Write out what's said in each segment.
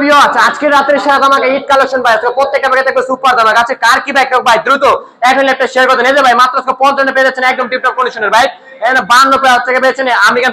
View আজকে রাতের সাথে আমাকে ঈদ কালেকশন ভাই, আজকে প্রত্যেকটা ব্যাগে থাকবে সুপার দাম আছে কার কি ব্যাগ ভাই, দ্রুত এখন বান্ন থেকে পেয়েছেন আমেরিকান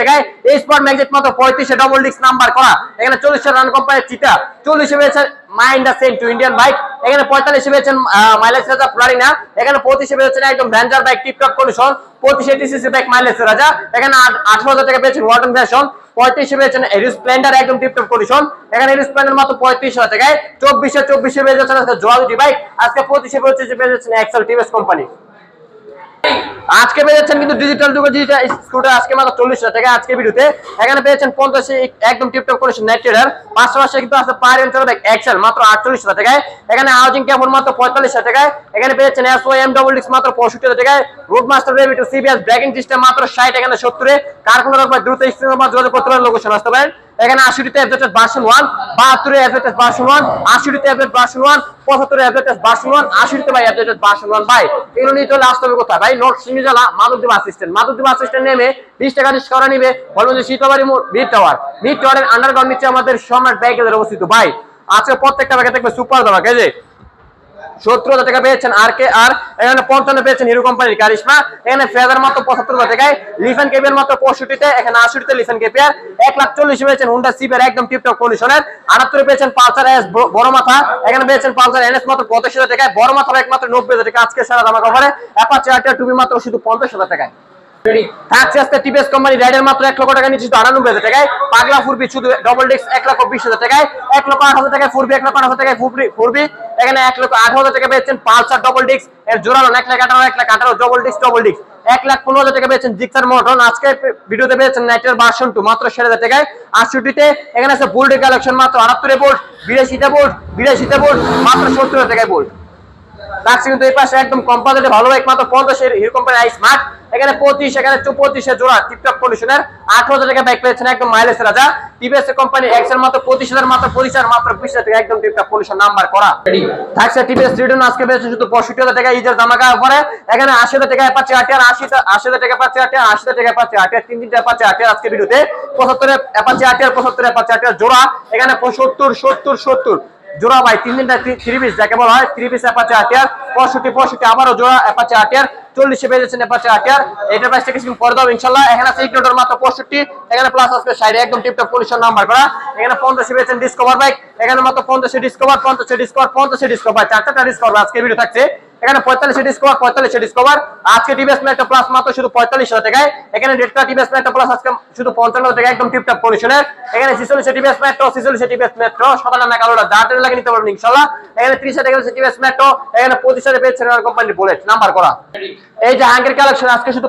টাকায় এই স্পট ম্যাগজেট মাত্র পঁয়ত্রিশে ডবল ডিস্ক নাম্বার করা। এখানে চল্লিশশো রান কোম্পানির চিটা চল্লিশে পেয়েছে মাইন্ডা সেম টু ইন্ডিয়ান বাইক। এখানে পঁয়তাল্লিশে পেয়েছেন মাইলেজ রাজা প্লারিনা এখানে পঁচিশে পেয়েছেন একদম ভ্যানজার বাইক টিপটপ কন্ডিশন পঁচিশে টিসিসি বাইক মাইলেজ রাজা। এখানে আঠারো হাজার টাকা পেয়েছেন ওয়ার্ডন ফ্যাশন পঁয়ত্রিশে পেয়েছেন স্প্লেন্ডার একদম টিপটপ কন্ডিশন এখানে স্প্লেন্ডার মাত্র পঁয়ত্রিশ হাজার টাকায়। চব্বিশে চব্বিশে পেয়ে যাচ্ছেন আজকে জোয়া বাইক আজকে পঁচিশে পঁচিশে পেয়ে যাচ্ছেন এক্সেল টিভিএস কোম্পানি আজকে পেয়েছেন কিন্তু ডিজিটাল যুগে ডিজিটাল স্কুটার আজকে মাত্র চল্লিশ হাজার টাকা আজকে ভিডিওতে। এখানে পেয়েছেন পঞ্চাশে একদম টিপটপ করেছেন নেট ট্রেডার মাসে কিন্তু আছে পার এন্টার ব্যাগ এক্সেল মাত্র আটচল্লিশ হাজার টাকায়। এখানে হাউজিং ক্যাপন মাত্র পঁয়তাল্লিশ হাজার টাকায়। এখানে পেয়েছেন এস ও এম ডবল ডিক্স মাত্র পঁয়ষট্টি হাজার টাকায় রোড মাস্টার রেবি টু সিবিএস ব্রেকিং সিস্টেম মাত্র ষাট, এখানে সত্তরে। কারখানা রকম দ্রুত স্ক্রিনের যোগাযোগ করতে পারেন লোকেশন আসতে পারেন। এখানে আশিটিতে অ্যাভরেজ ভার্সন ওয়ান বাহাত্তরে অ্যাভরেজ ভার্সন ওয়ান আশিটিতে অ্যাভরেজ ভার্সন ওয়ান পঁচাত্তরে অ্যাভরেজ ভার্সন ওয়ান আশিটিতে ভাই অ্যাভরেজ ভার্সন ওয়ান ভাই, এগুলো নিয়ে চলে আসতে হবে কোথায়? ভাই নর্থ সিমিজালা মাধবদেব আসিস্ট্যান্ট মাধবদেব আসিস্ট্যান্ট নেমে বিশ টাকা ডিস করা নিবে। বলবেন যে শীতবাড়ি মিড টাওয়ার মিড টাওয়ারের আন্ডারগ্রাউন্ড নিচে আমাদের সম্রাট ব্যাগেদের অবস্থিত। ভাই, আজকে প্রত্যেকটা ব্যাগে থাকবে সুপার দাবা কে যে সত্তর হাজার টাকা পেয়েছেন আর কে আর এখানে পঞ্চান্ন পেয়েছেন হিরো কোম্পানির কারিশমা এখানে ফেদার মাত্র পঁচাত্তর হাজার টাকায় লিফেন কেপিয়ার মাত্র পঁয়ষট্টিতে, এখানে আশিটিতে লিফেন কেপিয়ার এক লাখ চল্লিশ পেয়েছেন হুন্ডা সিপের একদম টিপটপ কন্ডিশনের আটাত্তরে পেয়েছেন পালসার এস বড় মাথা, এখানে পেয়েছেন পালসার এনএস মাত্র পঁচিশ হাজার টাকায়, বড় মাথা একমাত্র নব্বই হাজার টাকা আজকে সারা দামা কভারে অ্যাপাচে আটটা টুপি মাত্র শুধু পঞ্চাশ হাজার টাকায়। থাকছে আজকে টিপিএস কোম্পানি রাইডার মাত্র এক টাকা নিচ্ছে পাগলা ফুরবি, শুধু ডবল এক লক্ষ বিশ হাজার টাকায়। এক লক্ষ আট হাজার টাকায় ফুরবি এখানে এক লক্ষ আট হাজার টাকা ডবল ডিস্ক এর এক লাখ আঠারো ডবল ডিস্ক ডবল ডিস্ক এক লাখ পনেরো হাজার টাকা পেয়েছেন জিক্সার আজকে ভিডিওতে পেয়েছেন নাইটের ভার্সন টু মাত্র ষাট হাজার টাকায়। আটষট্টিতে এখানে আছে বোল্ডের কালেকশন মাত্র আটাত্তরে বোল্ট বিরাশিতে বোল্ট বিরাশিতে বোল্ট মাত্র সত্তর হাজার টাকায় বোল্ট রাখছি কিন্তু এই পাশে একদম কম্পাউন্ডে ভালো বাইক মাত্র পঞ্চাশের হিরো কোম্পানি আই স্মার্ট এখানে পঁচিশ, এখানে পঁচিশে জোড়া টিপটপ কন্ডিশনের আঠারো হাজার টাকা বাইক পেয়েছেন একদম মাইলেজ রাজা। টিভিএস কোম্পানি এক্সেল মাত্র পঁচিশ হাজার, মাত্র পঁচিশ হাজার, মাত্র বিশ হাজার টাকা একদম টিপটপ কন্ডিশন নাম্বার করা। থাকছে টিভিএস রিটার্ন আজকে পেয়েছে শুধু পঁয়ষট্টি হাজার টাকা ইজার দামাকা পরে এখানে আশি হাজার টাকা পাচ্ছে আট আর আশি আশি হাজার টাকা পাচ্ছে আট আশি হাজার টাকা পাচ্ছে আট তিন তিনটা পাচ্ছে আট আজকে ভিডিওতে। পঁচাত্তরে পাচ্ছে আট পঁচাত্তরে পাচ্ছে আট জোড়া। এখানে পঁচাত্তর সত্তর সত্তর। জোড়া ভাই, তিন তিনটা থ্রি পিস যাকে বলা হয় থ্রি পিস অ্যাপাচে আটিয়ার পঁয়ষট্টি পঁয়ষট্টি আবারও জোড়া অ্যাপাচে আটিয়ার চল্লিশে পেয়েছেন অ্যাপাচে আটিয়ার এটার প্রাইসটা কিছু পরে দাও ইনশাল্লাহ। এখানে আছে ইগনোটার মাত্র পঁয়ষট্টি, এখানে প্লাস আসবে সাইডে একদম টিপটপ পলিশন নাম্বার করা। এখানে পঞ্চাশে পেয়েছেন ডিসকভার বাইক এখানে মাত্র পঞ্চাশে ডিসকভার পঞ্চাশে ডিসকভার পঞ্চাশে ডিসকভার চারটা ডিসকভার আজকে ভিডিও থাকছে। এখানে পঁয়তাল্লিশ ডিসকভার পঁয়তাল্লিশ ডিসকভার আজকে টিভিএস মেট্রো প্লাস মাত্র শুধু পঁয়তাল্লিশ হাজার টাকায়। এখানে রেডটা টিভিএস মেট্রো প্লাস আজকে শুধু পঞ্চান্ন টাকা একদম টিপটপ কন্ডিশনের এখানে ছিচল্লিশ টিভিএস মেট্রো ছিচল্লিশ টিভিএস মেট্রো সাদা না কালোটা দাঁড়াতে লাগে নিতে পারবেন ইনশাল্লাহ। এখানে ত্রিশ টাকা টিভিএস মেট্রো এখানে পঁচিশ হাজার পেয়েছেন কোম্পানির বুলেট নাম্বার করা। এই যে হাঙ্গের কালেকশন আজকে শুধু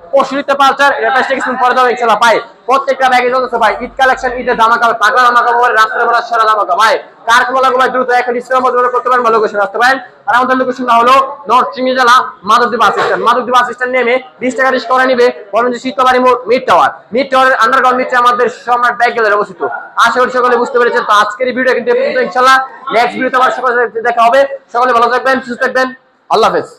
পালসার, এটা পরে পাই প্রত্যেকটা ব্যাগে ভাই, ঈদ কালেকশন, ঈদের কাবে রাত্রে বেলা সেরা কাবে ভাই গুলো দ্রুত মধ্যে করতে পারেন লোকেশন আসতে পারেন। আর আমাদের হলো নর্থ জেলা বাস স্ট্যান্ড বাস স্ট্যান্ড নেমে বিশ টাকা করে নিবে শীতবাড়ি মোড় মিড টাওয়ার মিড টাওয়ারের আন্ডারগ্রাউন্ড নিচে আমাদের সম্রাট ব্যাগ অবস্থিত। আশা করি সকলে বুঝতে পেরেছেন। তো আজকের এই ভিডিও কিন্তু ইনশাল্লাহ নেক্সট ভিডিওতে সকলে দেখা হবে। সকলে ভালো থাকবেন, সুস্থ থাকবেন। আল্লাহ হাফেজ।